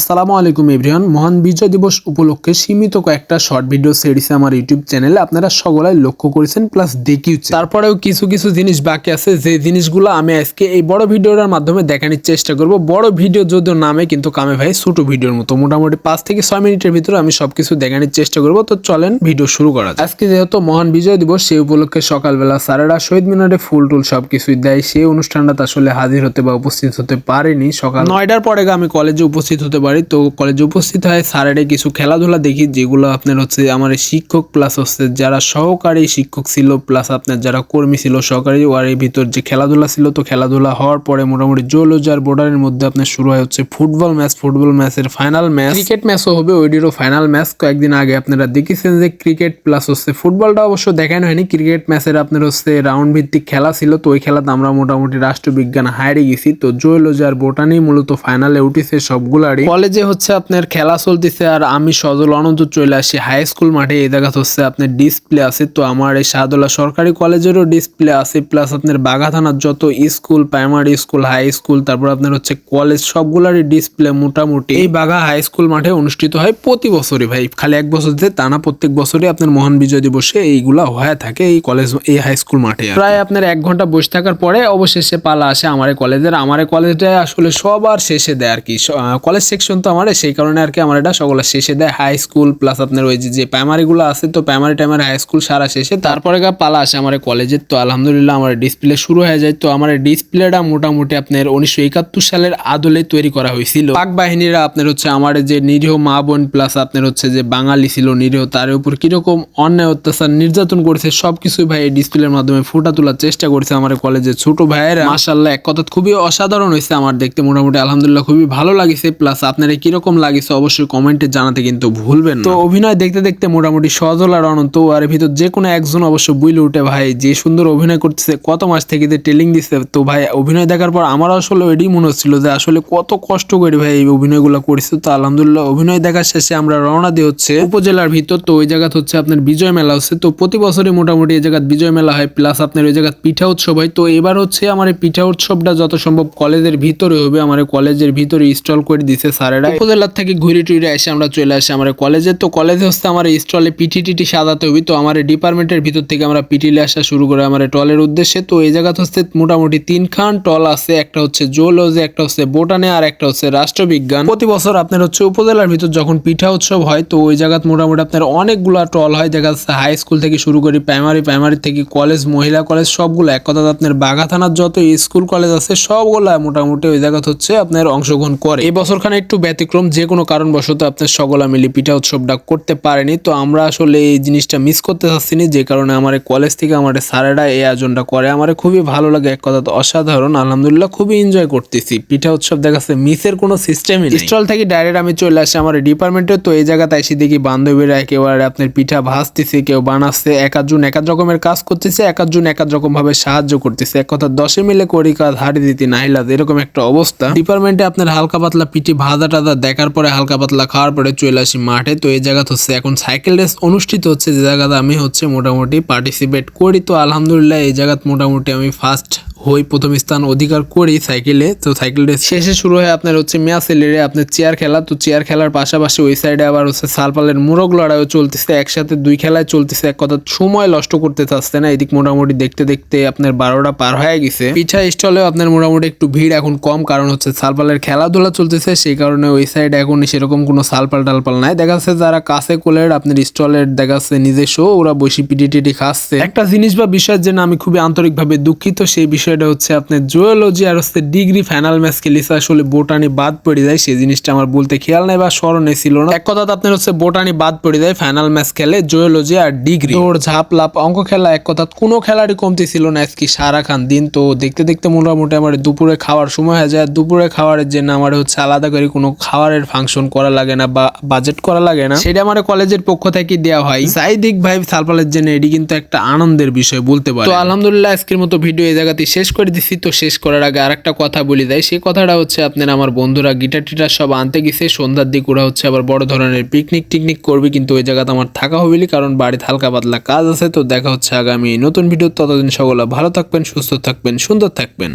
আসসালামু আলাইকুম এভরিওয়ান। মহান বিজয় দিবস উপলক্ষে সীমিত কয়েকটা শর্ট ভিডিও সিরিজে আমার ইউটিউব চ্যানেলে আপনারা সকলাই লক্ষ্য করেছেন প্লাস দেখিয়েছেন তারপরেও কিছু কিছু জিনিস বাকি আছে। যে জিনিসগুলো আমি আজকে এই বড় ভিডিওটার মাধ্যমে দেখানোর চেষ্টা করব। বড় ভিডিও যদিও নামে কিন্তু কামে ভাই, ছোট ভিডিওর মতো। মোটামুটি পাঁচ থেকে ছয় মিনিটের ভিতরে আমি সবকিছু দেখানোর চেষ্টা করব। তো চলেন ভিডিও শুরু করা আজকে যেহেতু মহান বিজয় দিবস, সেই উপলক্ষে সকালবেলা স্যারেরা শহীদ মিনারে ফুল টুল সবকিছুই দেয়। সেই অনুষ্ঠানটা আসলে হাজির হতে বা উপস্থিত হতে পারেনি সকাল নয়টার পরে আমি কলেজে উপস্থিত হতে পারি। তো কলেজে উপস্থিত হয়। স্যারের কিছু খেলাধুলা দেখি, যেগুলো আপনার হচ্ছে আমার শিক্ষক প্লাস হচ্ছে যারা সহকারী শিক্ষক ছিল প্লাস আপনার যারা কর্মী ছিল, সহকারী ওয়ার এর ভিতর যে খেলাধুলা ছিল, তো খেলাধুলা হওয়ার পরে মোটামুটি জোলোজার বর্ডারের মধ্যে আপনার শুরু হয় হচ্ছে ফুটবল ম্যাচ ফুটবল ম্যাচের ফাইনাল ম্যাচ ক্রিকেট ম্যাচও হবে, ওইটিরও ফাইনাল ম্যাচ কয়েকদিন আগে আপনারা দেখেছেন যে ক্রিকেট প্লাস হচ্ছে ফুটবলটা অবশ্য দেখানো হয়নি। ক্রিকেট ম্যাচের আপনার হচ্ছে রাউন্ড ভিত্তিক খেলা ছিল, তো ওই খেলাতে আমরা মোটামুটি রাষ্ট্রবিজ্ঞান হাইরে গেছি। তো জুয়োলজি আর বোটানি মূলত ফাইনালে উঠেছে সবগুলারই। কলেজে হচ্ছে আপনার খেলা চলতেছে আর আমি সজল অনন্ত চলে আসি হাই স্কুল মাঠে। এই জায়গা হচ্ছে আপনার ডিসপ্লে আছে। তো আমার এই শাহদুল্লাহ সরকারি কলেজেরও ডিসপ্লে আছে। প্লাস আপনার বাঘা থানার যত school primary school high school তারপর আপনার হচ্ছে কলেজ সবগুলারই ডিসপ্লে মোটামুটি। এই বাঘা হাই স্কুল মাঠে অনুষ্ঠিত হয় প্রতি বছরই ভাই। খালি এক বছর যে তা না প্রত্যেক বছরই আপনার মহান বিজয় দিবসে এইগুলা হয়ে থাকে এই কলেজ এই হাই স্কুল মাঠে প্রায় আপনার এক ঘণ্টা বসে থাকার পরে অবশেষে পালা আসে আমার কলেজের আমার কলেজটা আসলে সবার শেষে দেয় আর কি। কলেজ সেকশন তো আমার সেই কারণে আর কি আমার এটা সকলের শেষে দেয়। হাই স্কুল প্লাস আপনার ওই যে- প্রাইমারিগুলো আছে তো প্রাইমারি টাইমারি হাই স্কুল সারা শেষে তারপরে গা পালা আসে আমার কলেজের তো আলহামদুলিল্লাহ আমার ডিসপ্লে শুরু হয়ে যায়। তো আমার ডিসপ্লেটা মোটামুটি আপনার উনিশশো একাত্তর সালের আদলে তৈরি করা হয়েছিল। পাক বাহিনীরা আপনার হচ্ছে আমার যে নিরীহ মা বোন প্লাস আপনার হচ্ছে যে বাঙালি ছিল নিরীহ, তার উপর কীরকম অন্যায়, অত্যাচার, নির্যাতন করেছে সবকিছু ভাই এই ডিসপ্লের মাধ্যমে ফুটা তোলার চেষ্টা করেছে আমার কলেজের ছোট ভাইয়েরা। মাসাল্লাহ এক কথা খুবই অসাধারণ হয়েছে আমার দেখতে। মোটামুটি আলহামদুলিল্লাহ খুবই ভালো লাগিছে। প্লাস আপনারা কীরকম লাগিছে অবশ্যই কমেন্টে জানাতে কিন্তু ভুলবেন। তো অভিনয় দেখতে দেখতে মোটামুটি সজল আর অনন্ত আর ভিতর যে কোনো একজন অবশ্য বুইলে উঠে, ভাই, যে সুন্দর অভিনয় করতেছে, কত মাস থেকে যে টেলিং দিচ্ছে তো ভাই, অভিনয় দেখার পর আমার আসলে এটাই মনে হচ্ছিল যে আসলে কত কষ্ট করে ভাই এই অভিনয়গুলো করেছে। তো আলহামদুলিল্লাহ অভিনয় দেখার শেষে আমরা রওনা দিয়ে হচ্ছে উপজেলার ভিতর। তো ওই জায়গা হচ্ছে আপনার বিজয় মেলা হচ্ছে। তো প্রতি বছরই মোটামুটি এই জায়গায় বিজয় মেলা হয় প্লাস আপনার ওই জায়গায় পিঠা উৎসব হয়। তো এবার হচ্ছে আমার এই পিঠা উৎসবটা যত সম্ভব কলেজের ভিতরে হবে, আমার কলেজের ভিতরে স্টল করে দিছে। স্যারেরা উপজেলার থেকে ঘুরে টুরে এসে আমরা চলে আসি আমার কলেজে। তো কলেজে হচ্ছে আমার স্টলে পিঠি টিটি সাজাতে হবে। তো আমার ডিপার্টমেন্টের ভিতর থেকে আমরা পিটিলে আসা শুরু করে আমার টলের উদ্দেশ্যে। তো এই জায়গা হচ্ছে মোটামুটি তিনখান টল আছে। একটা হচ্ছে জুওলজি একটা হচ্ছে বোটানে আর একটা হচ্ছে রাষ্ট্রবিজ্ঞান। প্রতি বছর আপনার হচ্ছে উপজেলার ভিতর যখন পিঠা উৎসব হয়, তো ওই জায়গাত মোটামুটি আপনার অনেকগুলা টল হয়। দেখা যাচ্ছে হাই স্কুল থেকে শুরু করি প্রাইমারি প্রাইমারি থেকে কলেজ মহিলা কলেজ সবগুলো। এক কথা আপনার বাঘা থানার যত স্কুল কলেজ আছে, সবগুলা মোটামুটি ওই জায়গাত হচ্ছে আপনার অংশগ্রহণ করে। এই বছরখানে একটু ব্যতিক্রম, যে কোনো কারণবশত আপনার সকলা মিলে পিঠা উৎসবটা করতে পারেনি। তো আমরা আসলে এই জিনিসটা মিস করতে চাচ্ছি না যে কারণে আমার কলেজ থেকে আমার স্যারেরা এই আয়োজনটা করে। আমার খুবই ভালো লাগে, এক কথা তো অসাধারণ। আলহামদুলিল্লাহ খুবই এনজয় করতেছি। পিঠা উৎসব দেখাচ্ছে মিসের কোনো সিস্টেমই নেই। স্টল থেকে ডাইরেক্ট আমি চলে আসি আমার ডিপার্টমেন্টে তো এই জায়গাতে এসে দেখি বান্ধবীরা একেবারে আপনার পিঠা ভাজতেছে, কেউ বানাচ্ছে, এক আধজন এক রকমের কাজ করতেছে, এক আধজন এক আধ রকম ভাবে সাহায্য করতেছে। এক কথা দশে মিলে করি কাজ হারি দিতে নাহিলা এরকম একটা অবস্থা। ডিপার্টমেন্টে আপনার হালকা পাতলা পিঠে ভাজা টাজা দেখার পরে হালকা পাতলা খাওয়ার পরে চলে আসি মাঠে। তো এই জায়গা হচ্ছে, এখন সাইকেল রেস অনুষ্ঠিত হচ্ছে, যে জায়গাতে আমি হচ্ছে মোটামুটি পার্টিসিপেট করি। তো আলহামদুলিল্লাহ এই জায়গাত মোটামুটি আমি ফার্স্ট হই প্রথম স্থান অধিকার করি সাইকেলে তো সাইকেল রেস শেষে শুরু হয় আপনার হচ্ছে মেয়া সেলেরে আপনার চেয়ার খেলা, তো চেয়ার খেলার পাশাপাশি ওই সাইডে আবার হচ্ছে সালপালের মোরগ লড়াইও চলতেছে, একসাথে দুই খেলায় চলতেছে, এক কথা সময় নষ্ট করতে চাচ্ছে না, এদিক মোটামুটি দেখতে দেখতে আপনার বারোটা পার হয়ে গেছে। পিঠা স্টলেও আপনার মোটামুটি একটু ভিড় এখন কম, কারণ হচ্ছে সালপালের খেলাধুলা চলতেছে, সেই কারণে ওই সাইডে এখন সেরকম কোনো সালপাল টালপাল নাই। দেখা যাচ্ছে যারা কাছে কোলের আপনার স্টলের, দেখা যাচ্ছে নিজস্ব, ওরা বসে পিটি টিটি খাচ্ছে। একটা জিনিস বা বিষয়ের জন্য আমি খুবই আন্তরিকভাবে দুঃখিত, সেই বিষয়টা হচ্ছে আপনার জুয়োলজি আর হচ্ছে ডিগ্রি ফাইনাল ম্যাচ খেলিছে আসলে বোটানি বাদ পড়ে যায়, সেই জিনিসটা আমার বলতে খেয়াল নাই বা স্মরণে ছিল না। এক কথা আপনার হচ্ছে বোটানি বাদ পড়ে যায় ফাইনাল ম্যাচ খেলে জুয়োলজি আর ডিগ্রি দৌড়, ঝাঁপ লাপ অঙ্ক খেলা, এক কথা কোনো খেলারই কমতি ছিল না আজকে সারা খান দিন। তো দেখতে দেখতে মোটামুটি আমার দুপুরে খাওয়ার সময় হয়ে যায়। দুপুরে খাওয়ারের জন্য আমার হচ্ছে আলাদা করে কোনো খাবারের ফাংশন করা লাগে না বা বাজেট করা লাগে না। সেটা আমার কলেজের পক্ষ থেকে দেওয়া হয়। যাই দিক ভাই সালপালের জন্য এটি কিন্তু একটা আনন্দের বিষয় বলতে পারে তো আলহামদুলিল্লাহ আজকের মতো ভিডিও এই জায়গাতে করে দিছি, তো শেষ করার আগে আরেকটা কথা বলি দেয়। সেই কথাটা হচ্ছে আপনার আমার বন্ধুরা গিটার টিটার সব আনতে গেছে, সন্ধ্যার দিক ওরা হচ্ছে আবার বড় ধরনের পিকনিক টিকনিক করবে, কিন্তু ওই জায়গাতে আমার থাকা হবেলি কারণ বাড়িতে হালকা পাতলা কাজ আছে, তো দেখা হচ্ছে আগামী নতুন ভিডিও ততদিন সকলে ভালো থাকবেন, সুস্থ থাকবেন, সুন্দর থাকবেন।